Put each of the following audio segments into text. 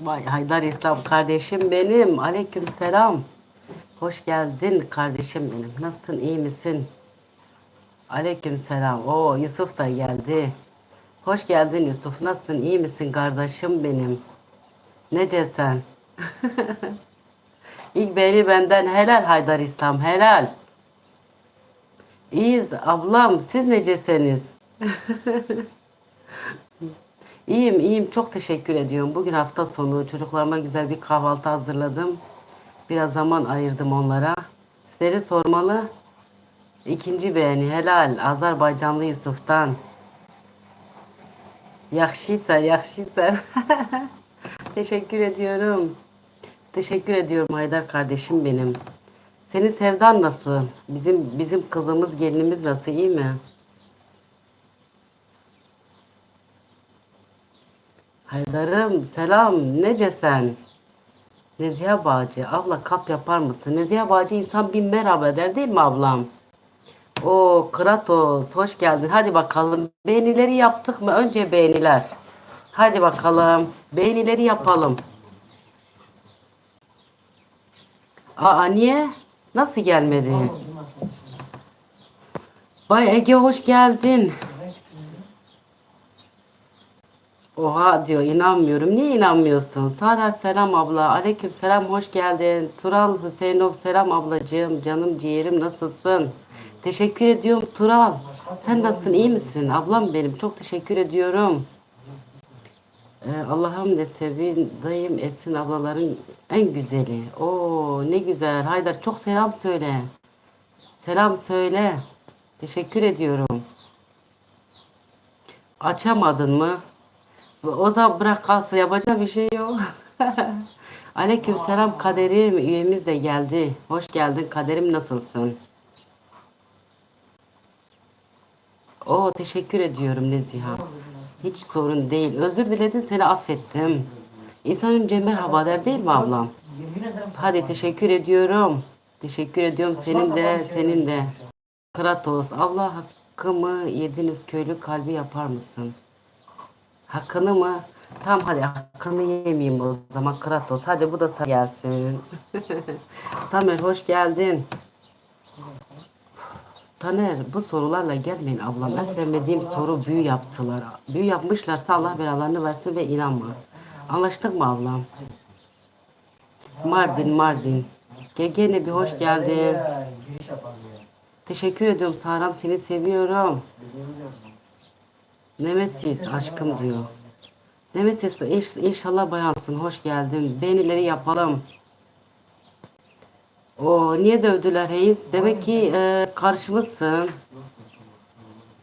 Vay Haydar İslam kardeşim benim. Aleyküm selam. Hoş geldin kardeşim benim. Nasılsın iyi misin? Aleyküm selam. Oo Yusuf da geldi. Hoş geldin Yusuf. Nasılsın iyi misin kardeşim benim? Nece sen? İlk beni benden helal Haydar İslam helal. İyiyiz ablam siz necesiniz? İyiyim, iyiyim. Çok teşekkür ediyorum. Bugün hafta sonu çocuklarıma güzel bir kahvaltı hazırladım. Biraz zaman ayırdım onlara. Sizleri sormalı. İkinci beğeni helal. Azerbaycanlı Yusuf'tan. Yakşıysa, yakşıysa. teşekkür ediyorum. Teşekkür ediyorum Haydar kardeşim benim. Senin sevdan nasıl? Bizim bizim kızımız, gelinimiz nasıl? iyi mi? Haydar'ım selam. Nece sen? Nezihe Bağcı. Abla kap yapar mısın? Nezihe Bağcı insan bir merhaba der değil mi ablam? O Kratos hoş geldin. Hadi bakalım. Beğenileri yaptık mı? Önce beğeniler. Hadi bakalım. Beğenileri yapalım. Aa niye? Nasıl gelmedi? Bay Ege hoş geldin. Oha diyor inanmıyorum. Niye inanmıyorsun? Sara selam abla. Aleyküm selam hoş geldin. Tural Hüseyinov selam ablacığım. Canım ciğerim nasılsın? Teşekkür ediyorum Tural. Sen nasılsın? iyi misin? Ablam benim. Çok teşekkür ediyorum. Ee, Allah'ım ne sevin dayım Esin ablaların en güzeli. Oo ne güzel. Haydar çok selam söyle. Selam söyle. Teşekkür ediyorum. Açamadın mı? O zaman bırak kalsın yapacak bir şey yok. Aleyküm selam kaderim üyemiz de geldi. Hoş geldin kaderim nasılsın? Oo teşekkür ediyorum Neziha. Hiç sorun değil. Özür diledin seni affettim. İnsan önce merhaba der değil mi ablam? Hadi teşekkür ediyorum. Teşekkür ediyorum senin de senin de. Kratos Allah hakkımı yediniz köylü kalbi yapar mısın? Hakkını mı? Tamam hadi hakkını yemeyeyim o zaman Kratos. Hadi bu da sana gelsin. Tamer hoş geldin. Taner bu sorularla gelmeyin ablam. En sevmediğim soru büyü yaptılar. Büyü yapmışlarsa Allah belalarını versin ve inanma. Anlaştık mı ablam? Mardin Mardin. Gegene bir hoş geldin. Teşekkür ediyorum Saram seni seviyorum. Nemesis aşkım diyor. Nemesis inşallah bayansın. Hoş geldin. Beğenileri yapalım. O niye dövdüler Reis? Demek ki e, karşımızsın.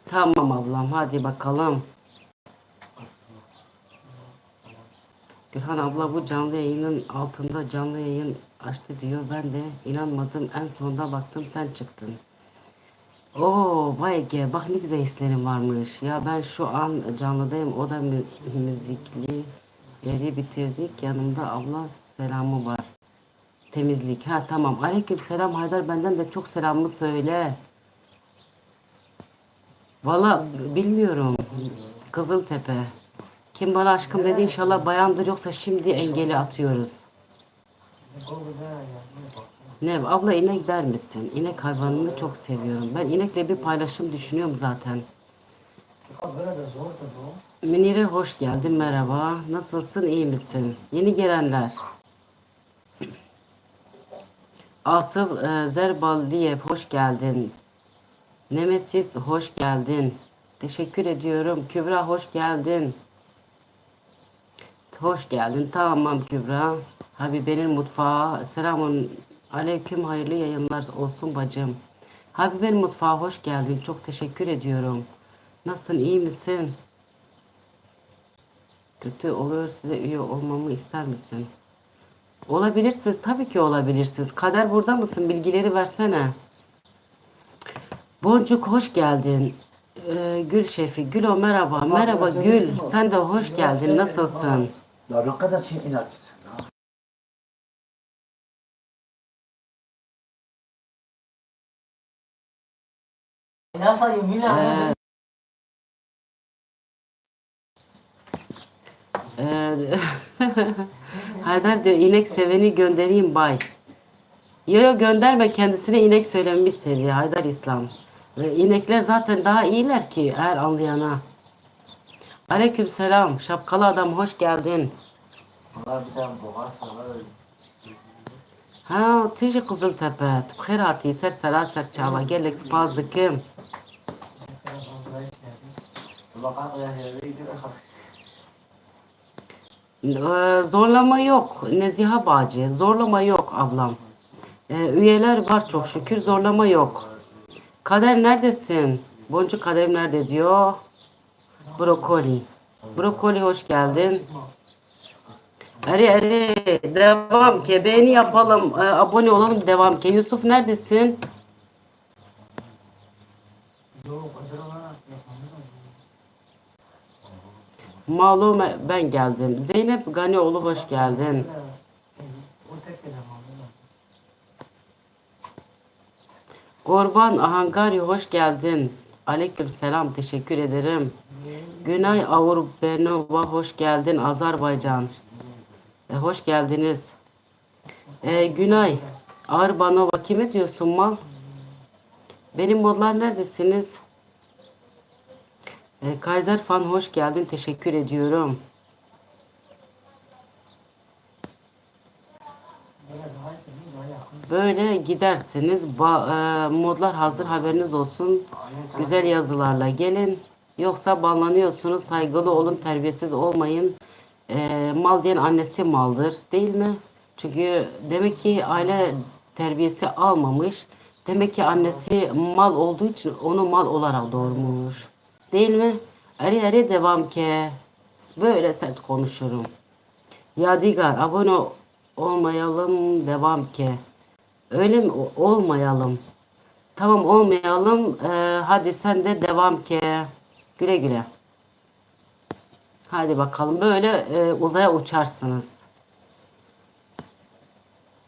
Tamam ablam hadi bakalım. Gülhan abla bu canlı yayının altında canlı yayın açtı diyor. Ben de inanmadım. En sonunda baktım sen çıktın. Oo vay Ege bak ne güzel hislerim varmış. Ya ben şu an canlıdayım. O da mü- müzikli yeri bitirdik. Yanımda abla selamı var. Temizlik. Ha tamam. Aleyküm selam Haydar benden de çok selamımı söyle. Valla bilmiyorum. Kızıltepe. Kim bana aşkım dedi inşallah bayandır yoksa şimdi engeli atıyoruz. Ne abla inek der misin? İnek hayvanını çok seviyorum. Ben inekle bir paylaşım düşünüyorum zaten. Münire hoş geldin merhaba. Nasılsın iyi misin? Yeni gelenler. Asıl e, Zerballiyev hoş geldin. Nemesis hoş geldin. Teşekkür ediyorum. Kübra hoş geldin. Hoş geldin. Tamam Kübra. Habibe'nin mutfağı. Selamun aleyküm. Hayırlı yayınlar olsun bacım. Habibe'nin mutfağı hoş geldin. Çok teşekkür ediyorum. Nasılsın? iyi misin? Kötü oluyor size üye olmamı ister misin? Olabilirsiniz. Tabii ki olabilirsiniz. Kader burada mısın? Bilgileri versene. Boncuk hoş geldin. Ee, Gül Şefi. Gül o merhaba. Merhaba Gül. Sen de hoş geldin. Nasılsın? Ne kadar şey inatçısın ya. Nasıl yemin Ee, e, Haydar diyor inek seveni göndereyim bay. Yo yo gönderme kendisine inek söylememi istedi Haydar İslam. Ve inekler zaten daha iyiler ki eğer anlayana. Aleyküm selam. Şapkalı adam hoş geldin. Ha tiji Kızıltepe. Tkherati ser sera ser çava. Gelek spaz dikim. Ee, zorlama yok Neziha Bağcı. Zorlama yok ablam. Ee, üyeler var çok şükür. Zorlama yok. Kader neredesin? Boncuk Kader nerede diyor. Brokoli. Brokoli hoş geldin. Eri eri devam ki beğeni yapalım. Ee, abone olalım devam ki. Yusuf neredesin? Yok, kadar ona yapamıyorum. Malum ben geldim. Zeynep Ganioğlu hoş geldin. Korban Ahangari hoş geldin. Aleyküm selam teşekkür ederim. Günay Avrubenova hoş geldin Azerbaycan. E, hoş geldiniz. E, Günay Arbanova kime diyorsun mal? Benim modlar neredesiniz? E, Kaiser Fan hoş geldin teşekkür ediyorum. Böyle gidersiniz. E, modlar hazır haberiniz olsun. Güzel yazılarla gelin. Yoksa banlanıyorsunuz. Saygılı olun, terbiyesiz olmayın. E, mal diyen annesi maldır, değil mi? Çünkü demek ki aile terbiyesi almamış. Demek ki annesi mal olduğu için onu mal olarak doğurmuş. Değil mi? Eri eri devam ki. Böyle sert konuşurum. Yadigar abone olmayalım devam ki. Öyle mi? Olmayalım. Tamam olmayalım. Ee, hadi sen de devam ki. Güle güle. Hadi bakalım. Böyle e, uzaya uçarsınız.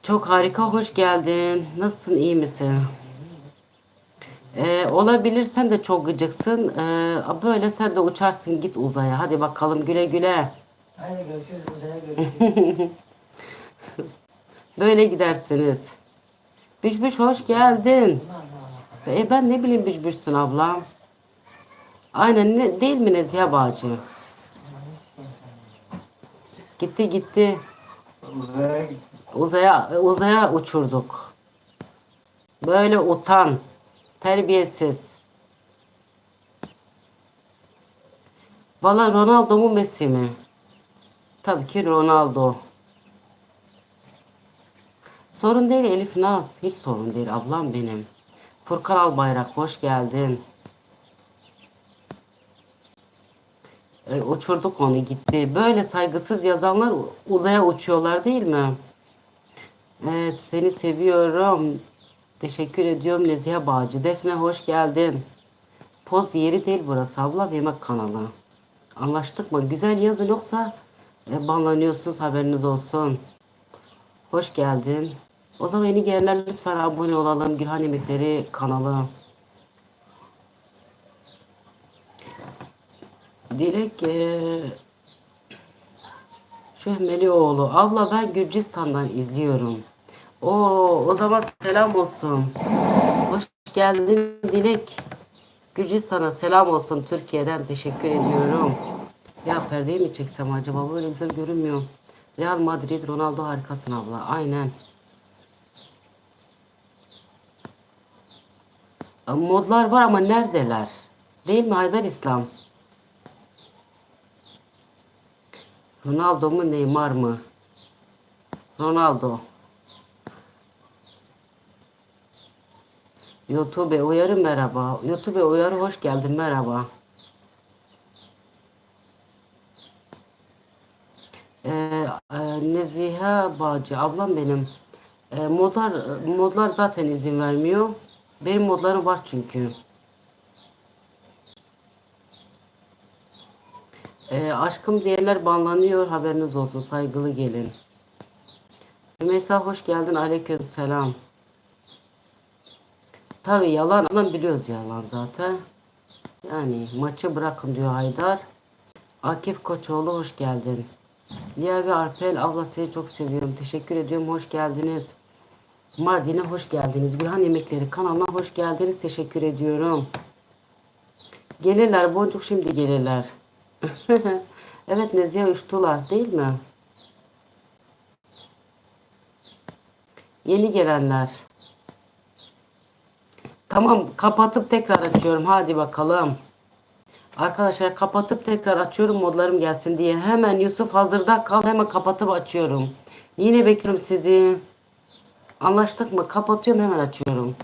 Çok harika. Hoş geldin. Nasılsın? iyi misin? Ee, olabilir. Sen de çok gıcıksın. Ee, böyle sen de uçarsın. Git uzaya. Hadi bakalım. Güle güle. Haydi görüşürüz, uzaya görüşürüz. Böyle gidersiniz. Büşbüş hoş geldin. E ben ne bileyim Büşbüşsün ablam. Aynen ne, değil mi Nezihe Bağcı? Gitti gitti. Uzaya gitti. Uzaya uzaya uçurduk. Böyle utan. Terbiyesiz. Valla Ronaldo mu Messi mi? Tabii ki Ronaldo. Sorun değil Elif Naz. Hiç sorun değil ablam benim. Furkan Albayrak hoş geldin. E, uçurduk onu gitti. Böyle saygısız yazanlar uzaya uçuyorlar değil mi? Evet seni seviyorum. Teşekkür ediyorum Nezihe Bağcı. Defne hoş geldin. Poz yeri değil burası abla yemek kanalı. Anlaştık mı? Güzel yazın yoksa e, banlanıyorsunuz haberiniz olsun. Hoş geldin. O zaman yeni gelenler lütfen abone olalım. Gülhan Yemekleri kanalı. Dilek eee Şöhmelioğlu. Abla ben Gürcistan'dan izliyorum. O o zaman selam olsun. Hoş geldin Dilek. Gürcistan'a selam olsun Türkiye'den teşekkür ediyorum. Ya perdeyi mi çeksem acaba böyle güzel görünmüyor. Real Madrid Ronaldo harikasın abla. Aynen. Modlar var ama neredeler? Değil mi Haydar İslam? Ronaldo mu Neymar mı? Ronaldo. YouTube uyarı merhaba. YouTube uyarı hoş geldin merhaba. Ee, e, Nezihe Bağcı ablam benim. Ee, modlar modlar zaten izin vermiyor. Benim modlarım var çünkü. Ee, aşkım diyenler banlanıyor haberiniz olsun saygılı gelin. Rümeysa hoş geldin aleyküm selam. Tabi yalan biliyoruz yalan zaten. Yani maçı bırakın diyor Haydar. Akif Koçoğlu hoş geldin. Lia ve Arpel abla seni çok seviyorum. Teşekkür ediyorum. Hoş geldiniz. Mardin'e hoş geldiniz. Gülhan Yemekleri kanalına hoş geldiniz. Teşekkür ediyorum. Gelirler. Boncuk şimdi gelirler. evet Nezihe uçtular değil mi? Yeni gelenler. Tamam kapatıp tekrar açıyorum. Hadi bakalım. Arkadaşlar kapatıp tekrar açıyorum modlarım gelsin diye. Hemen Yusuf hazırda kal hemen kapatıp açıyorum. Yine bekliyorum sizi. Anlaştık mı? Kapatıyorum hemen açıyorum.